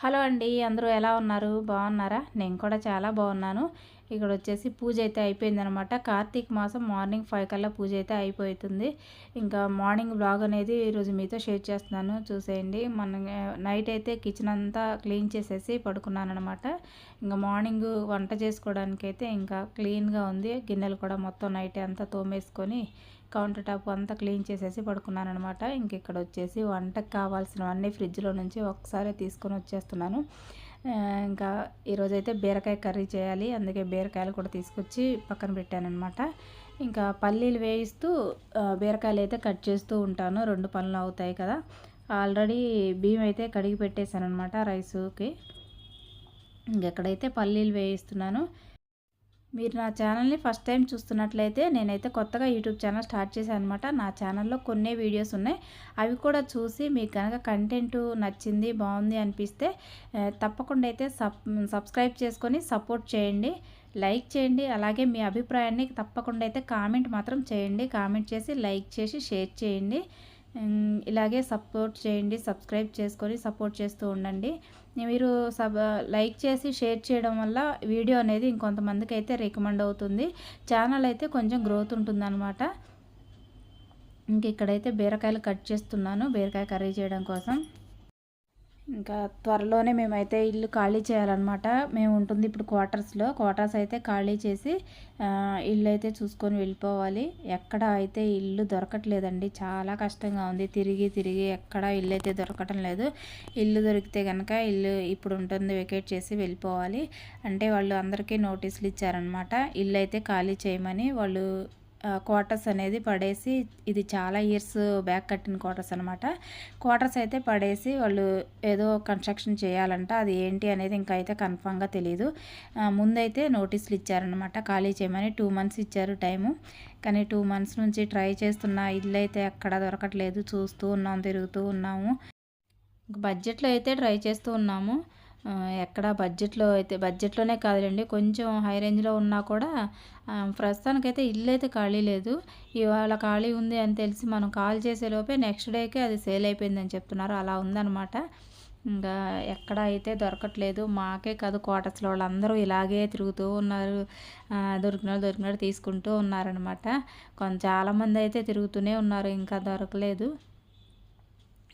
Hello అండి అందరూ ఎలా ఉన్నారు? బాగున్నారా? నేను కూడా చాలా బాగున్నాను. ఇక్కడ వచ్చేసి పూజ అయితే అయిపోయిందనమాట. కార్తీక మాసం మార్నింగ్ ఫైవ్ కల్లా పూజ అయితే అయిపోతుంది. ఇంకా మార్నింగ్ బ్లాగ్ అనేది ఈరోజు మీతో షేర్ చేస్తున్నాను. చూసేయండి. మన నైట్ అయితే కిచెన్ అంతా క్లీన్ చేసేసి పడుకున్నాను అనమాట ఇంకా మార్నింగ్ వంట చేసుకోవడానికి అయితే ఇంకా క్లీన్గా ఉంది. గిన్నెలు కూడా మొత్తం నైట్ అంతా తోమేసుకొని కౌంటర్ టాప్ అంతా క్లీన్ చేసేసి పడుకున్నాను అనమాట ఇంక ఇక్కడ వచ్చేసి వంటకు కావాల్సినవన్నీ ఫ్రిడ్జ్లో నుంచి ఒకసారి తీసుకొని వచ్చేస్తున్నాను. ఇంకా ఈరోజైతే బీరకాయ కర్రీ చేయాలి. అందుకే బీరకాయలు కూడా తీసుకొచ్చి పక్కన పెట్టానమాట ఇంకా పల్లీలు వేయిస్తూ బీరకాయలు అయితే కట్ చేస్తూ ఉంటాను. రెండు పనులు అవుతాయి కదా. ఆల్రెడీ బియ్యం అయితే కడిగి పెట్టేశాను అనమాట రైసుకి ఇంకెక్కడైతే పల్లీలు వేయిస్తున్నాను మీరు నా ఛానల్ని ఫస్ట్ టైం చూస్తున్నట్లయితే నేనైతే కొత్తగా యూట్యూబ్ ఛానల్ స్టార్ట్ చేశాను అనమాట నా ఛానల్లో కొన్ని వీడియోస్ ఉన్నాయి. అవి కూడా చూసి మీకు కనుక కంటెంట్ నచ్చింది బాగుంది అనిపిస్తే తప్పకుండా అయితే సబ్ సబ్స్క్రైబ్ చేసుకొని సపోర్ట్ చేయండి. లైక్ చేయండి. అలాగే మీ అభిప్రాయాన్ని తప్పకుండా అయితే కామెంట్ మాత్రం చేయండి. కామెంట్ చేసి లైక్ చేసి షేర్ చేయండి. ఇలాగే సపోర్ట్ చేయండి సబ్స్క్రైబ్ చేసుకొని సపోర్ట్ చేస్తూ ఉండండి. మీరు సబ్ లైక్ చేసి షేర్ చేయడం వల్ల వీడియో అనేది ఇంకొంతమందికి అయితే రికమెండ్ అవుతుంది. ఛానల్ అయితే కొంచెం గ్రోత్ ఉంటుందన్నమాట. ఇంక ఇక్కడైతే బీరకాయలు కట్ చేస్తున్నాను బీరకాయ కర్రీ చేయడం కోసం. ఇంకా త్వరలోనే మేమైతే ఇల్లు ఖాళీ చేయాలన్నమాట. మేము ఉంటుంది ఇప్పుడు క్వార్టర్స్లో. క్వార్టర్స్ అయితే ఖాళీ చేసి ఇల్లు అయితే చూసుకొని వెళ్ళిపోవాలి. ఎక్కడ అయితే ఇల్లు దొరకట్లేదండి చాలా కష్టంగా ఉంది. తిరిగి తిరిగి ఎక్కడ ఇల్లు అయితే దొరకటం లేదు. ఇల్లు దొరికితే కనుక ఇల్లు ఇప్పుడు ఉంటుంది వెకేట్ చేసి వెళ్ళిపోవాలి. అంటే వాళ్ళు అందరికీ నోటీసులు ఇచ్చారనమాట ఇల్లు అయితే ఖాళీ చేయమని వాళ్ళు క్వార్టర్స్ అనేది పడేసి ఇది చాలా ఇయర్స్ బ్యాక్ కట్టిన క్వార్టర్స్ అనమాట క్వార్టర్స్ అయితే పడేసి వాళ్ళు ఏదో కన్స్ట్రక్షన్ చేయాలంట అది ఏంటి అనేది ఇంకా అయితే కన్ఫామ్గా తెలియదు ముందైతే నోటీసులు ఇచ్చారనమాట ఖాళీ చేయమని టూ మంత్స్ ఇచ్చారు టైము కానీ టూ మంత్స్ నుంచి ట్రై చేస్తున్న ఇల్లు అయితే ఎక్కడ దొరకట్లేదు. చూస్తూ ఉన్నాము తిరుగుతూ ఉన్నాము. బడ్జెట్లో అయితే ట్రై చేస్తూ ఉన్నాము. ఎక్కడ బడ్జెట్లో అయితే బడ్జెట్లోనే కాదులేండి కొంచెం హై రేంజ్లో ఉన్నా కూడా ప్రస్తుతానికైతే ఇల్లు అయితే ఖాళీ లేదు. ఇవాళ ఖాళీ ఉంది అని తెలిసి మనం కాల్ చేసేలోపే నెక్స్ట్ డేకే అది సేల్ అయిపోయిందని చెప్తున్నారు. అలా ఉందన్నమాట. ఇంకా ఎక్కడ అయితే దొరకట్లేదు. మాకే కాదు క్వార్టర్స్లో వాళ్ళందరూ ఇలాగే తిరుగుతూ ఉన్నారు. దొరికినాడు దొరికినాడు తీసుకుంటూ ఉన్నారనమాట కొంత చాలామంది అయితే తిరుగుతూనే ఉన్నారు ఇంకా దొరకలేదు.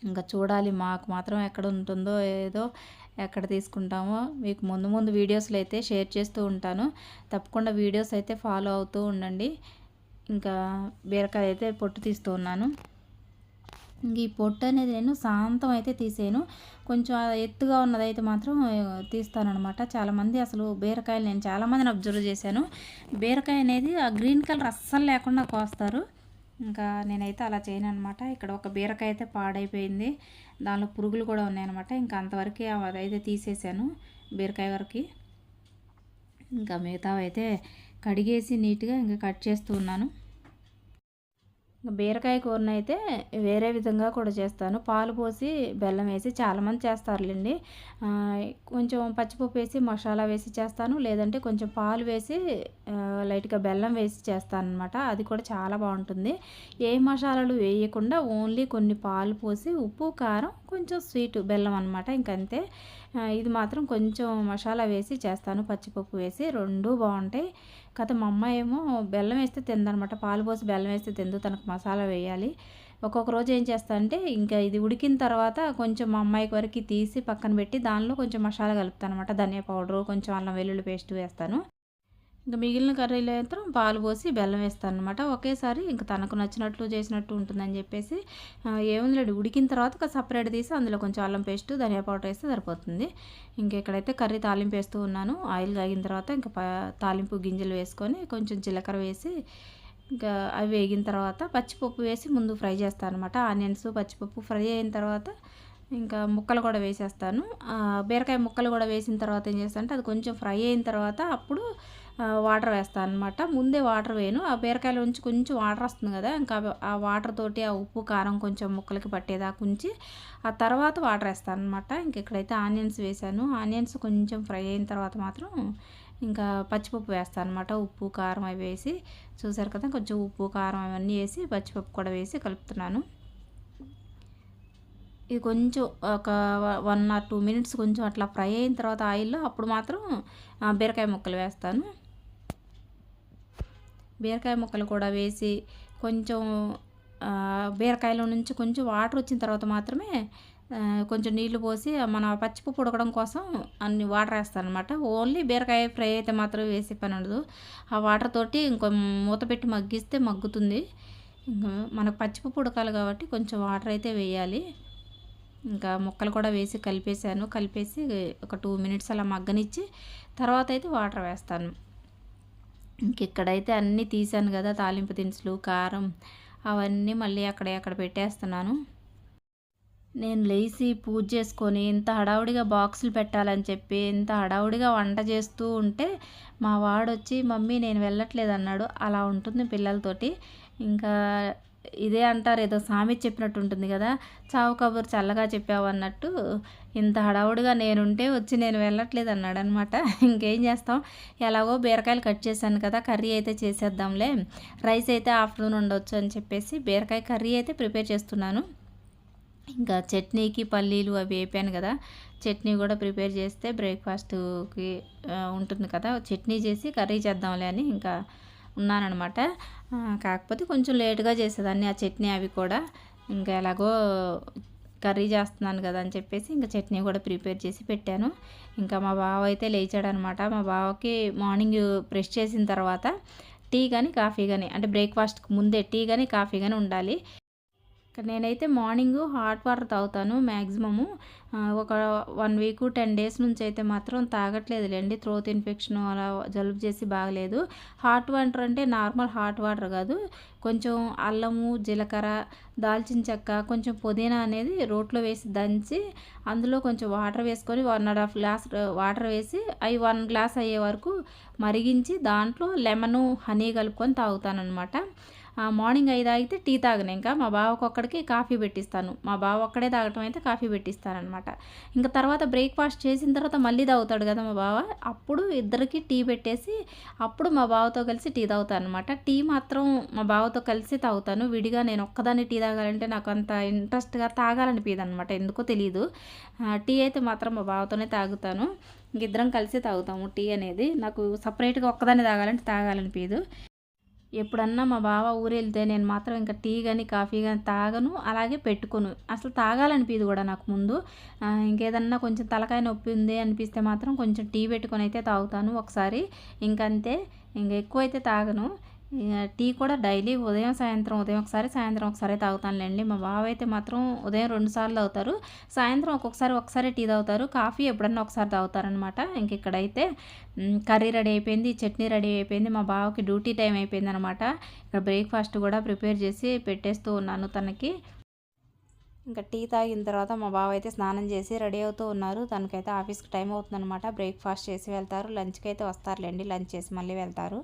ఇంకా చూడాలి మాకు మాత్రం ఎక్కడ ఉంటుందో ఏదో ఎక్కడ తీసుకుంటామో మీకు ముందు ముందు వీడియోస్లో అయితే షేర్ చేస్తూ ఉంటాను. తప్పకుండా వీడియోస్ అయితే ఫాలో అవుతూ ఉండండి. ఇంకా బీరకాయ అయితే పొట్టు తీస్తూ ఉన్నాను. ఈ పొట్టు అనేది నేను శాంతం అయితే తీసాను కొంచెం ఎత్తుగా ఉన్నదైతే మాత్రం తీస్తానమాట చాలామంది అసలు బీరకాయలు నేను చాలామందిని అబ్జర్వ్ చేశాను. బీరకాయ అనేది ఆ గ్రీన్ కలర్ అస్సలు లేకుండా కోస్తారు. ఇంకా నేనైతే అలా చేయను అనమాట ఇక్కడ ఒక బీరకాయ అయితే పాడైపోయింది. దానిలో పురుగులు కూడా ఉన్నాయన్నమాట ఇంకా అంతవరకు అదైతే తీసేసాను బీరకాయ వరకు. ఇంకా మిగతావైతే కడిగేసి నీట్గా ఇంకా కట్ చేస్తూ ఉన్నాను. బీరకాయ కూరను అయితే వేరే విధంగా కూడా చేస్తాను. పాలు పోసి బెల్లం వేసి చాలామంది చేస్తారులేండి. కొంచెం పచ్చిపప్పు వేసి మసాలా వేసి చేస్తాను. లేదంటే కొంచెం పాలు వేసి లైట్గా బెల్లం వేసి చేస్తాను అనమాట అది కూడా చాలా బాగుంటుంది. ఏ మసాలాలు వేయకుండా ఓన్లీ కొన్ని పాలు పోసి ఉప్పు కారం కొంచెం స్వీట్ బెల్లం అనమాట ఇంకంతే. ఇది మాత్రం కొంచెం మసాలా వేసి చేస్తాను. పచ్చిపప్పు వేసి రెండు బాగుంటాయి. కథ మా అమ్మ ఏమో బెల్లం వేస్తే తిందనమాట. పాలు పోసి బెల్లం వేస్తే తిందు. తనకు మసాలా వేయాలి. ఒక్కొక్క రోజు ఏం చేస్తా అంటే ఇంకా ఇది ఉడికిన తర్వాత కొంచెం మా అమ్మాయికి వరకు తీసి పక్కన పెట్టి దానిలో కొంచెం మసాలా కలుపుతాను అనమాట ధనియా పౌడరు కొంచెం అల్లం వెల్లుల్లి పేస్ట్ వేస్తాను. ఇంకా మిగిలిన కర్రీలో మాత్రం పాలు పోసి బెల్లం వేస్తాను అనమాట ఒకేసారి ఇంకా తనకు నచ్చినట్లు చేసినట్టు ఉంటుందని చెప్పేసి ఏముంది ఉడికిన తర్వాత ఒక సపరేట్ తీసి అందులో కొంచెం అల్లం పేస్ట్ ధనియా పౌడర్ వేస్తే సరిపోతుంది. ఇంకా ఇక్కడైతే కర్రీ తాలింపు వేస్తూ ఉన్నాను. ఆయిల్ కాగిన తర్వాత ఇంకా తాలింపు గింజలు వేసుకొని కొంచెం జీలకర్ర వేసి ఇంకా అవి వేగిన తర్వాత పచ్చిపప్పు వేసి ముందు ఫ్రై చేస్తాను అనమాట ఆనియన్స్ పచ్చిపప్పు ఫ్రై అయిన తర్వాత ఇంకా ముక్కలు కూడా వేసేస్తాను. బీరకాయ ముక్కలు కూడా వేసిన తర్వాత ఏం చేస్తాను అంటే అది కొంచెం ఫ్రై అయిన తర్వాత అప్పుడు వాటర్ వేస్తాను అనమాట ముందే వాటర్ వేయను. ఆ బీరకాయల నుంచి కొంచెం వాటర్ వస్తుంది కదా ఇంకా ఆ వాటర్ తోటి ఆ ఉప్పు కారం కొంచెం ముక్కలకి పట్టేదాకా ఉంచి ఆ తర్వాత వాటర్ వేస్తాను అనమాట ఇంక ఇక్కడైతే ఆనియన్స్ వేసాను. ఆనియన్స్ కొంచెం ఫ్రై అయిన తర్వాత మాత్రం ఇంకా పచ్చిపప్పు వేస్తాను అనమాట ఉప్పు కారం అవి వేసి చూసారు కదా కొంచెం ఉప్పు కారం అవన్నీ వేసి పచ్చిపప్పు కూడా వేసి కలుపుతున్నాను. ఇది కొంచెం ఒక వన్ ఆర్ టూ మినిట్స్ కొంచెం అట్లా ఫ్రై అయిన తర్వాత ఆయిల్లో అప్పుడు మాత్రం బీరకాయ ముక్కలు వేస్తాను. బీరకాయ ముక్కలు కూడా వేసి కొంచెం బీరకాయలో నుంచి కొంచెం వాటర్ వచ్చిన తర్వాత మాత్రమే కొంచెం నీళ్ళు పోసి మన పచ్చిపప్పు ఉడకడం కోసం అన్ని వాటర్ వేస్తాను అనమాట ఓన్లీ బీరకాయ ఫ్రై అయితే మాత్రం వేసే పని ఉండదు. ఆ వాటర్ తోటి ఇంకో మూత పెట్టి మగ్గిస్తే మగ్గుతుంది. ఇంకా మనకు పచ్చిపప్పు ఉడకాలి కాబట్టి కొంచెం వాటర్ అయితే వేయాలి. ఇంకా ముక్కలు కూడా వేసి కలిపేసాను కలిపేసి ఒక టూ మినిట్స్ అలా మగ్గనిచ్చి తర్వాత అయితే వాటర్ వేస్తాను. ఇంకెక్కడైతే అన్నీ తీసాను కదా తాలింపు దినుసులు కారం అవన్నీ మళ్ళీ అక్కడ అక్కడ పెట్టేస్తున్నాను. నేను లేచి పూజ చేసుకొని ఇంత హడావుడిగా బాక్సులు పెట్టాలని చెప్పి ఇంత హడావుడిగా వంట చేస్తూ ఉంటే మా వాడు వచ్చి మమ్మీ నేను వెళ్ళట్లేదు అన్నాడు. అలా ఉంటుంది పిల్లలతోటి. ఇంకా ఇదే అంటారు ఏదో సామెత చెప్పినట్టు ఉంటుంది కదా చావు కబురు చల్లగా చెప్పావు అన్నట్టు ఇంత హడావుడిగా నేనుంటే వచ్చి నేను వెళ్ళట్లేదు అన్నాడు అనమాట ఇంకేం చేస్తాం? ఎలాగో బీరకాయలు కట్ చేశాను కదా కర్రీ అయితే చేసేద్దాంలే రైస్ అయితే ఆఫ్టర్నూన్ ఉండొచ్చు అని చెప్పేసి బీరకాయ కర్రీ అయితే ప్రిపేర్ చేస్తున్నాను. ఇంకా చట్నీకి పల్లీలు అవి వేపాను కదా చట్నీ కూడా ప్రిపేర్ చేస్తే బ్రేక్ఫాస్ట్కి ఉంటుంది కదా చట్నీ చేసి కర్రీ చేద్దాంలే అని ఇంకా ఉన్నానమాట కాకపోతే కొంచెం లేటుగా చేసేదాన్ని. ఆ చట్నీ అవి కూడా ఇంకా ఎలాగో కర్రీ చేస్తున్నాను కదా అని చెప్పేసి ఇంకా చట్నీ కూడా ప్రిపేర్ చేసి పెట్టాను. ఇంకా మా బావ అయితే లేచాడనమాట మా బావకి మార్నింగ్ బ్రష్ చేసిన తర్వాత టీ కానీ కాఫీ కానీ అంటే బ్రేక్ఫాస్ట్కి ముందే టీ కానీ కాఫీ కానీ ఉండాలి. నేనైతే మార్నింగ్ హాట్ వాటర్ తాగుతాను మ్యాక్సిమము ఒక వన్ వీక్ టెన్ డేస్ నుంచి అయితే మాత్రం తాగట్లేదులేండి. త్రోత్ ఇన్ఫెక్షన్ అలా జలుబు చేసి బాగలేదు. హాట్ వాటర్ అంటే నార్మల్ హాట్ వాటర్ కాదు. కొంచెం అల్లము జీలకర్ర దాల్చిన చెక్క కొంచెం పుదీనా అనేది రోట్లో వేసి దంచి అందులో కొంచెం వాటర్ వేసుకొని one and half glass water వేసి అవి వన్ గ్లాస్ అయ్యే వరకు మరిగించి దాంట్లో లెమను హనీ కలుపుకొని తాగుతాను అనమాట మార్నింగ్ ఐదు తాగితే టీ తాగను. ఇంకా మా బావకు ఒక్కడికి కాఫీ పెట్టిస్తాను. మా బావ ఒక్కడే తాగటం అయితే కాఫీ పెట్టిస్తానమాట ఇంకా తర్వాత బ్రేక్ఫాస్ట్ చేసిన తర్వాత మళ్ళీ తాగుతాడు కదా మా బావ. అప్పుడు ఇద్దరికి టీ పెట్టేసి అప్పుడు మా బావతో కలిసి టీ తాగుతాను అనమాట టీ మాత్రం మా బావతో కలిసి తాగుతాను. విడిగా నేను ఒక్కదాన్ని టీ తాగాలంటే నాకు అంత ఇంట్రెస్ట్గా తాగాలనిపించదు అనమాట ఎందుకో తెలియదు టీ అయితే మాత్రం మా బావతోనే తాగుతాను. ఇద్దరం కలిసి తాగుతాము టీ అనేది. నాకు సపరేట్గా ఒక్కదాన్ని తాగాలంటే తాగాలనిపించదు ఎప్పుడన్నా మా బావ ఊరెళ్తే నేను మాత్రం ఇంకా టీ కానీ కాఫీ కానీ తాగను అలాగే పెట్టుకోను. అసలు తాగాలనిపించదు కూడా నాకు ముందు. ఇంకేదన్నా కొంచెం తలకాయ నొప్పి ఉంది అనిపిస్తే మాత్రం కొంచెం టీ పెట్టుకొని అయితే తాగుతాను ఒకసారి. ఇంకంతే ఇంకా ఎక్కువ అయితే తాగను. టీ కూడా డైలీ ఉదయం సాయంత్రం ఉదయం ఒకసారి సాయంత్రం ఒకసారి తాగుతానులేండి. మా బావ అయితే మాత్రం ఉదయం రెండు సార్లు తాగుతారు. సాయంత్రం ఒక్కొక్కసారి ఒకసారి టీ తాగుతారు. కాఫీ ఎప్పుడన్నా ఒకసారి తాగుతారనమాట. ఇంక ఇక్కడైతే కర్రీ రెడీ అయిపోయింది చట్నీ రెడీ అయిపోయింది. మా బావకి డ్యూటీ టైం అయిపోయింది అనమాట ఇక్కడ బ్రేక్ఫాస్ట్ కూడా ప్రిపేర్ చేసి పెట్టేస్తూ ఉన్నాను తనకి. ఇంకా టీ తాగిన తర్వాత మా బావ అయితే స్నానం చేసి రెడీ అవుతూ ఉన్నారు. తనకైతే ఆఫీస్కి టైం అవుతుందనమాట. బ్రేక్ఫాస్ట్ చేసి వెళ్తారు. లంచ్కి అయితే వస్తారులేండి. లంచ్ చేసి మళ్ళీ వెళ్తారు.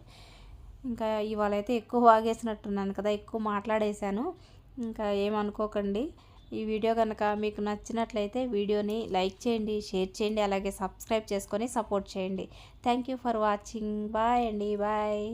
ఇంకా ఇవాళ అయితే ఎక్కువ వాగేసినట్టున్నాను కదా ఎక్కువ మాట్లాడేశాను. ఇంకా ఏమనుకోకండి. ఈ వీడియో కనుక మీకు నచ్చినట్లయితే వీడియోని లైక్ చేయండి షేర్ చేయండి అలాగే సబ్స్క్రైబ్ చేసుకొని సపోర్ట్ చేయండి. Thank you for watching. Bye అండి. బాయ్.